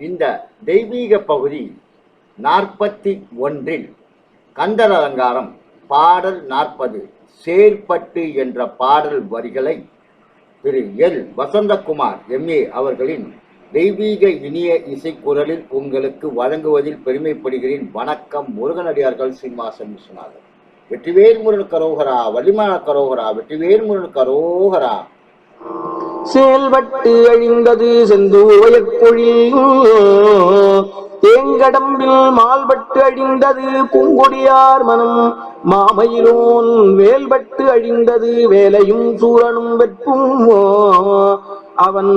இந்த தெய்வீக பகுதி நாற்பத்தி ஒன்றில் கந்தர் அலங்காரம் பாடல் நாற்பது சேர்பட்டு என்ற பாடல் வரிகளை திரு எல். வசந்தகுமார் எம்ஏ அவர்களின் தெய்வீக இனிய இசைக்குரலில் உங்களுக்கு வழங்குவதில் பெருமைப்படுகிறேன். வணக்கம் முருகனடியார்கள் சிம்மாசன் விஸ்வநாதன். வெற்றிவேல் முருகன் கரோகரா வள்ளிமான கரோகரா வெற்றிவேல் முருகன் கரோகரா செயல்பட்டு அழிந்தது செந்தூயற் தேங்கடம்பில் மால்பட்டு அழிந்தது பூங்கொடியார் மனம் மாமையிலோன் வேல்பட்டு அழிந்தது வேலையும் சூரனும் வெப்பும் அவன்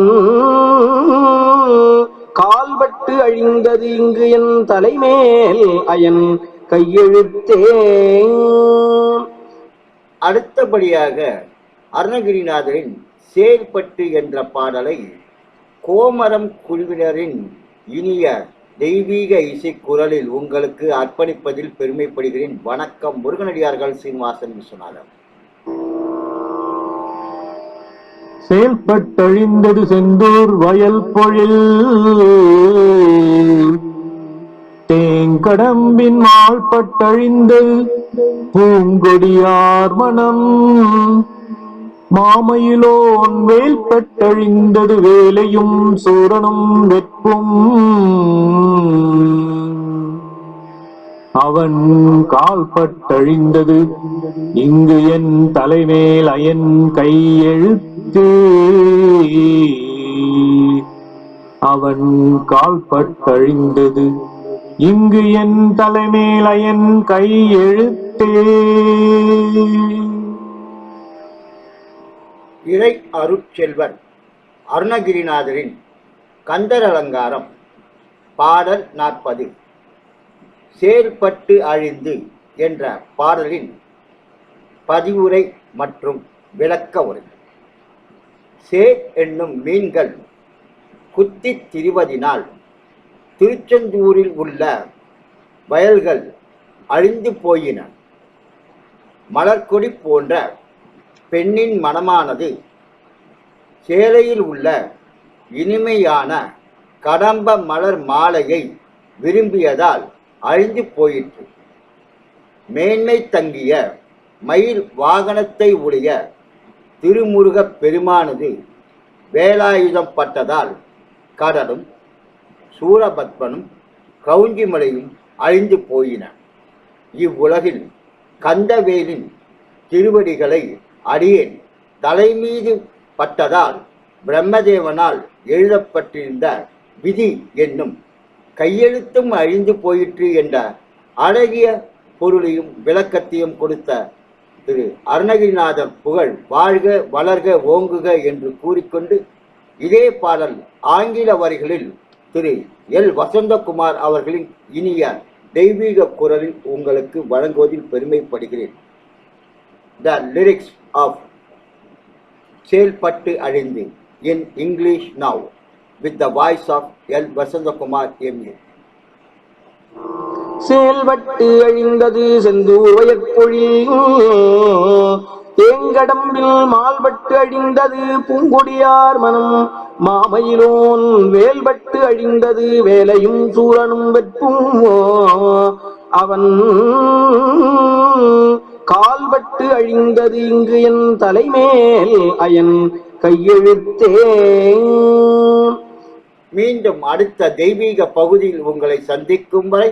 கால்பட்டு அழிந்தது இங்கு என் தலைமேல் அயன் கையெழுத்தே அடுத்தபடியாக அருணகிரிநாதரின் செயல்பட்டு என்ற பாடலை கோமரம் குழுவினரின் இனிய தெய்வீக இசை குரலில் உங்களுக்கு அர்ப்பணிப்பதில் பெருமைப்படுகிறேன். வணக்கம் முருகனடியார்கள் சீனிவாசன் விஸ்வநாதன். செயல்பட்டழிந்தது செந்தூர் வயல் பொழில். கடம்பின் மால்பட்டழிந்தது பூங்கொடியார் மனம். மாமையிலோன் வேல்பட்டழிந்தது வேலையும் சூரனும் வெப்பும் அவன் கால்பட்டழிந்தது இங்கு என் தலைமேல் அயன் கையெழுத்து. அவன் கால்பட்டழிந்தது இங்கு என் தலைமேல் கையெழுத்தே இறை அருட்செல்வர் அருணகிரிநாதரின் கந்தர் அலங்காரம் பாடல் நாற்பது. செயல்பட்டு அழிந்து என்ற பாடலின் பதிவுரை மற்றும் விளக்க உரை. சேர் என்னும் மீன்கள் குத்தித் திரிவதினால் திருச்செந்தூரில் உள்ள வயல்கள் அழிந்து போயின. மலர்கொடி போன்ற பெண்ணின் மனமானது சேலையில் உள்ள இனிமையான கடம்ப மலர் மாலையை விரும்பியதால் அழிந்து போயிற்று. மேன்மை தங்கிய மயில் வாகனத்தை உடைய திருமுருகப் பெருமானது வேலாயுதம் பட்டதால் கடலும் சூரபத்மனும் கவுஞ்சிமலையும் அழிந்து போயின. இவ்வுலகில் கந்தவேலின் திருவடிகளை அடியேன். தலைமீது பட்டதால் பிரம்மதேவனால் எழுதப்பட்டிருந்த விதி என்னும் கையெழுத்தும் அழிந்து போயிற்று என்ற அழகிய பொருளையும் விளக்கத்தையும் கொடுத்த திரு அருணகிரிநாதர் புகழ் வாழ்க வளர்க ஓங்குக என்று கூறிக்கொண்டு இதே பாடல் ஆங்கில வரிகளில் திரு எல். வசந்தகுமார் அவர்களின் இனிய தெய்வீக குரலில் உங்களுக்கு வழங்குவதில் பெருமைப்படுகிறேன். த லிரிக்ஸ் ஆஃப் செயல்பட்டு அழிந்து in English now with the voice of L Vasanthakumar MA செயல்பட்டு அழிந்தது செந்தூர் வயற்பொழில் தேங்கடம்பில் மால்பட்டு அழிந்தது பூங்கொடியார் மனம் மாமையிலோன் வேல்பட்டு அழிந்தது வேலையும் சூரனும் வெப்பும் அவன் கால்பட்டு அழிந்தது இங்கு என் தலைமேல் அயன் கையெழுத்தே மீண்டும் அடுத்த தெய்வீக பகுதியில் உங்களை சந்திக்கும் வரை